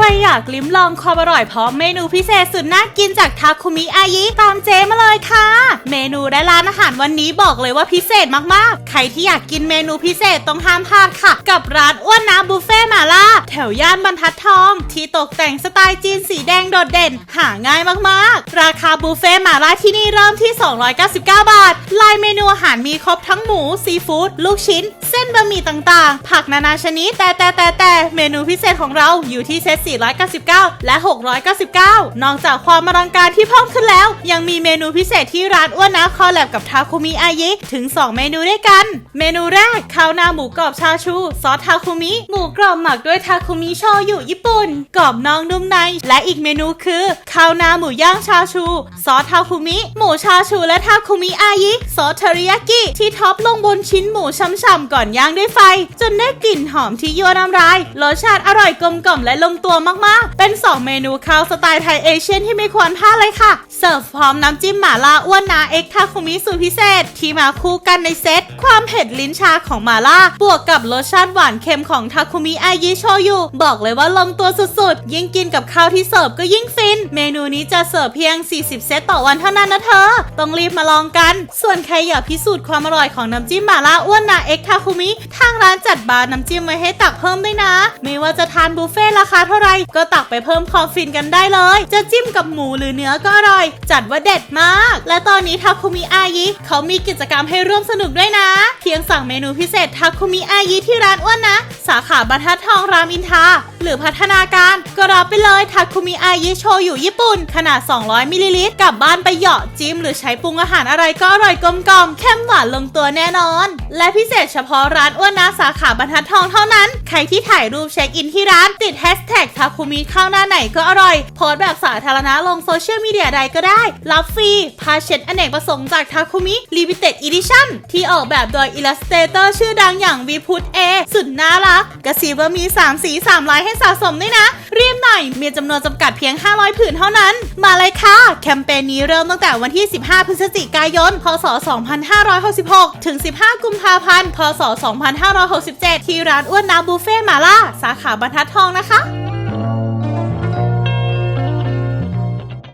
ใครอยากลิ้มลองความอร่อยพร้อมเมนูพิเศษสุดน่ากินจากทาคุมิอายิตามเจมาเลยค่ะ เมนูและร้านอาหารวันนี้บอกเลยว่าพิเศษมากๆ ใครที่อยากกินเมนูพิเศษต้องห้ามพลาดค่ะ กับร้านอ้วนน้ำบุฟเฟ่หมาล่าแถวย่านบรรทัดทอง ที่ตกแต่งสไตล์จีนสีแดงโดดเด่น หาง่ายมากๆ ราคาบุฟเฟ่หมาล่าที่นี่เริ่มที่ 299 บาท ลายเมนูอาหารมีครบทั้งหมูซีฟู้ดลูกชิ้นเส้น บะหมี่ต่างๆ ผักนานาชนิด แต่แต่แต่แต่เมนูพิเศษของเราอยู่ที่เซต 499 และ 699 นอกจากความอลังการที่เพิ่มขึ้นแล้ว ยังมีเมนูพิเศษที่ร้านอ้วนนะคอลแลบกับทาคุมิอายิถึง 2 เมนูด้วยกัน เมนูแรกข้าวหน้าหมูกรอบชาชู ซอสทาคุมิหมูกรอบหมักด้วยทาคุมิโชยุญี่ปุ่น กรอบนองนุ่มใน และอีกเมนูคือข้าวหน้าหมูย่างชาชู ซอสทาคุมิ หมูชาชูและทาคุมิอายิซอสเทริยากิที่ท็อปลงบนชิ้นหมูช่ำๆก่อนย่างด้วยไฟ จนได้กลิ่นหอมที่ยั่วน้ำลายรสชาติอร่อยกลมกล่อมและลงตัวมากๆ เป็น 2 เมนูข้าวสไตล์ไทยเอเชียนที่ไม่ควรพลาดเลยค่ะ เสิร์ฟพร้อมน้ำจิ้มหม่าล่าอ้วนนาเอ็กทาคุมิสูตรพิเศษ ที่มาคู่กันในเซต ความเผ็ดลิ้นชาของหม่าล่า บวกกับรสชาติหวานเค็มของทาคุมิอายิโชยุบอกเลยว่าลงตัวสุดๆ ยิ่งกินกับข้าวที่เสิร์ฟก็ยิ่งฟิน เมนูนี้จะเสิร์ฟเพียง 40 เซตต่อวันเท่านั้นนะเธอ ต้องรีบมาลองกัน ส่วนใครอยากพิสูจน์ความอร่อยของน้ำจิ้มหม่าล่าอ้วนนาเอ็กทาคุมิ ทางร้านจัดบาร์น้ำจิ้มไว้ให้ตักเพิ่มด้วยนะ ไม่ว่าจะทานบุฟเฟ่ราคาเท่าไหร่ก็ตักไปเพิ่มความฟินกันได้เลย จะจิ้มกับหมูหรือเนื้อก็อร่อย จัดว่าเด็ดมาก และตอนนี้ทาคุมิอายิเขามีกิจกรรมให้ร่วมสนุกด้วยนะ เพียงสั่งเมนูพิเศษทาคุมิอายิที่ร้านอ้วนนะ สาขาบรรทัดทองรามอินทราหรือพัฒนาการ ก็รับไปเลยทาคุมิอายิโชอยุญี่ปุ่น ขนาด 200มิลลิลิตรกลับบ้านไปเหยาะจิ้ม หรือใช้ปรุงอาหารอะไรก็อร่อยกลมกล่อมเข้มหวานลงตัวแน่นอน และพิเศษเฉพาะร้านอ้วนนะสาขาบรรทัดทองเท่านั้น ใครที่ถ่ายรูปเช็คอินที่ร้านติดแฮชแท็กทาคุมิข้าวหน้าไหนก็อร่อย โพสแบบสาธารณะลงโซเชียลมีเดียใดก็ได้ รับฟรีพาเช็ดอเนกประสงค์จากทาคุมิลิมิเต็ดอีดิชั่นที่ออกแบบโดยอิลลัสเตเตอร์ชื่อดังอย่างวีพุทเอสุดน่ารักกระสีว่ามี 3 สี 3 ลายให้สะสมด้วยนะ รีบหน่อย มีจำนวนจำกัดเพียง 500 ผืนเท่านั้น มาเลยค่ะ แคมเปญนี้เริ่มตั้งแต่วันที่ 15 พฤศจิกายน พศ 2566 ถึง 15 กุมภาพันธ์ พศ 2567 ที่ร้านอ้วนน้ำบุฟเฟ่หมาล่า สาขาบรรทัดทองนะคะ